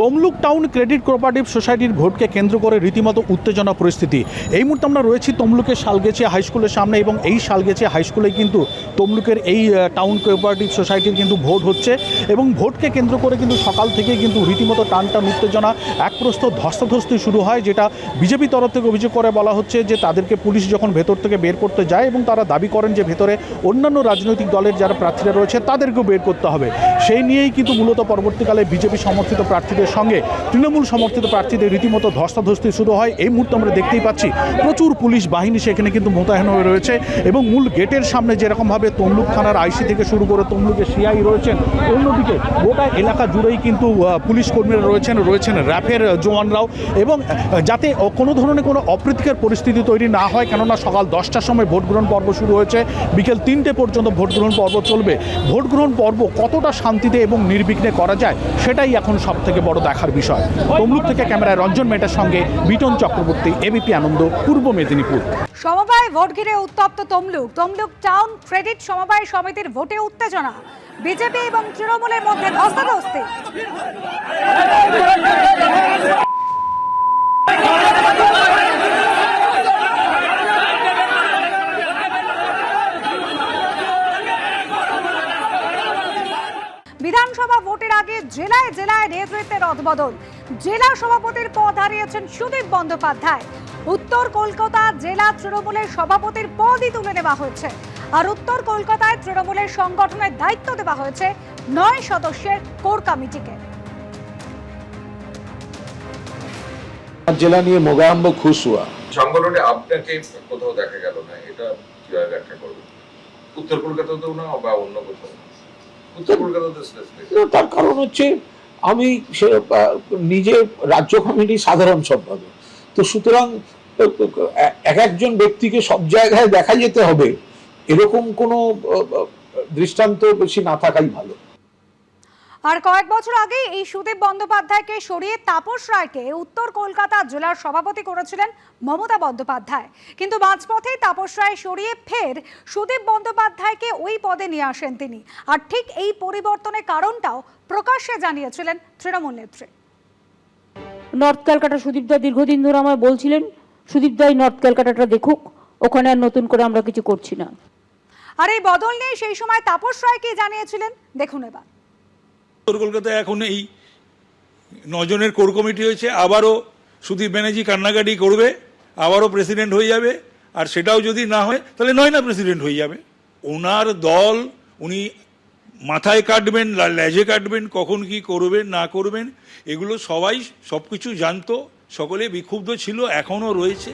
Tamluk town credit cooperative সোসাইটির ভোটকে কেন্দ্র করে রীতিমতো উত্তেজনা পরিস্থিতি। এই মুহূর্তে আমরা রয়েছি তমলুকের শালগেছিয়া হাই স্কুলের সামনে এবং এই শালগেছিয়া হাই স্কুলে কিন্তু তমলুকের এই টাউন কোঅপারেটিভ সোসাইটির কিন্তু ভোট হচ্ছে এবং ভোটকে কেন্দ্র করে কিন্তু সকাল থেকে কিন্তু রীতিমতো টান টান উত্তেজনা এক প্রস্ত ধস্তাধস্তি শুরু হয় যেটা বিজেপি তরফ থেকে অভিযোগ করে বলা হচ্ছে যে তাদেরকে পুলিশ যখন ভেতর থেকে বের করতে যায় এবং তারা দাবি করেন যে ভেতরে অন্যান্য রাজনৈতিক দলের যারা প্রার্থীরা রয়েছে তাদেরকেও বের করতে হবে। সেই নিয়েই কিন্তু মূলত পরবর্তীকালে বিজেপি সমর্থিত প্রার্থীদের সঙ্গে তৃণমূল সমর্থিত প্রার্থীদের রীতিমতো ধস্তাধস্তি শুরু হয়। এই মুহূর্তে আমরা দেখতেই পাচ্ছি প্রচুর পুলিশ বাহিনী সেখানে কিন্তু মোতায়েন হয়ে রয়েছে এবং মূল গেটের সামনে যেরকমভাবে তমলুক থানার আইসি থেকে শুরু করে তমলুকের সিআই রয়েছেন, অন্যদিকে গোটা এলাকা জুড়েই কিন্তু পুলিশ কর্মীরা রয়েছেন রয়েছেন র্যাফের জওয়ানরাও এবং যাতে কোনো ধরনের কোনো অপ্রীতিকর পরিস্থিতি তৈরি না হয়, কেননা সকাল দশটার সময় ভোট গ্রহণ পর্ব শুরু হয়েছে, বিকেল তিনটে পর্যন্ত ভোট গ্রহণ পর্ব চলবে। ভোট গ্রহণ পর্ব কতটা শান্তিতে এবং নির্বিঘ্নে করা যায়, সেটাই এখন সব থেকে বড় দেখার বিষয়। তমলুক থেকে ক্যামেরায় রঞ্জন মেটার সঙ্গে বিটন চক্রবর্তী এবিপি আনন্দ, পূর্ব মেদিনীপুর। সমবায় ভোট ঘিরে উত্তপ্ত তমলুক। তমলুক টাউন ক্রেডিট সমবায় সমিতির ভোটে উত্তেজনা। বিজেপি এবং তৃণমূলের মধ্যে ধস্তাধস্তি। জেলায় জেলায় নেতৃত্বের রদবদল জেলা সভাপতির পদ হারিয়েছেন সুদীপ বন্দ্যোপাধ্যায়। উত্তর কলকাতা জেলা তৃণমূলের সভাপতির পদই তুলে নেওয়া হয়েছে। আর উত্তর কলকাতায় তৃণমূলের সংগঠনের দায়িত্ব দেওয়া হয়েছে নয় সদস্যের কোর কমিটিকে জেলা নিয়ে মোগাম্ব খুশ হুয়া। সংগঠনে আপনাকে কোথাও দেখা গেল না এটা কীভাবে ব্যাখ্যা করবেন? উত্তর কলকাতাতেও না বা অন্য কোথাও? তার কারণ হচ্ছে আমি সে নিজে রাজ্য কমিটির সাধারণ সম্পাদক। তো সুতরাং এক একজন ব্যক্তিকে সব জায়গায় দেখা যেতে হবে, এরকম কোনো দৃষ্টান্ত বেশি না থাকাই ভালো। আর কয়েক বছর আগে এই সুদীপ বন্দ্যোপাধ্যায়কে সরিয়ে তাপস রায়কে উত্তর কলকাতা জেলার সভাপতি করেছিলেন মমতা বন্দ্যোপাধ্যায়। কিন্তু মাঝপথে তাপস রায় সরিয়ে ফের সুদীপ বন্দ্যোপাধ্যায়কে ওই পদে নিয়ে আসেন তিনি। আর ঠিক এই পরিবর্তনের কারণটাও প্রকাশ্যে জানিয়েছিলেন তৃণমূল নেত্রী। নর্থ ক্যালকাটা সুদীপদা দীর্ঘদিন ধরে আমায় বলছিলেন সুদীপদাই নর্থ ক্যালকাটাটা দেখুক ওখানে আর নতুন করে আমরা কিছু করছি না। আর এই বদল নিয়ে সেই সময় তাপস রায় কি জানিয়েছিলেন দেখুন এবার। উত্তর কলকাতায় এখন এই নজনের কোর কমিটি হয়েছে, আবারও সুদীপ ব্যানার্জি কান্নাকাটি করবে, আবারও প্রেসিডেন্ট হয়ে যাবে, আর সেটাও যদি না হয়, তাহলে নয় না প্রেসিডেন্ট হয়ে যাবে। ওনার দল, উনি মাথায় কাটবেন লেজে কাটবেন, কখন কি করবেন, না করবেন, এগুলো সবাই সব কিছু জানতো, সকলে বিক্ষুব্ধ ছিল, এখনও রয়েছে।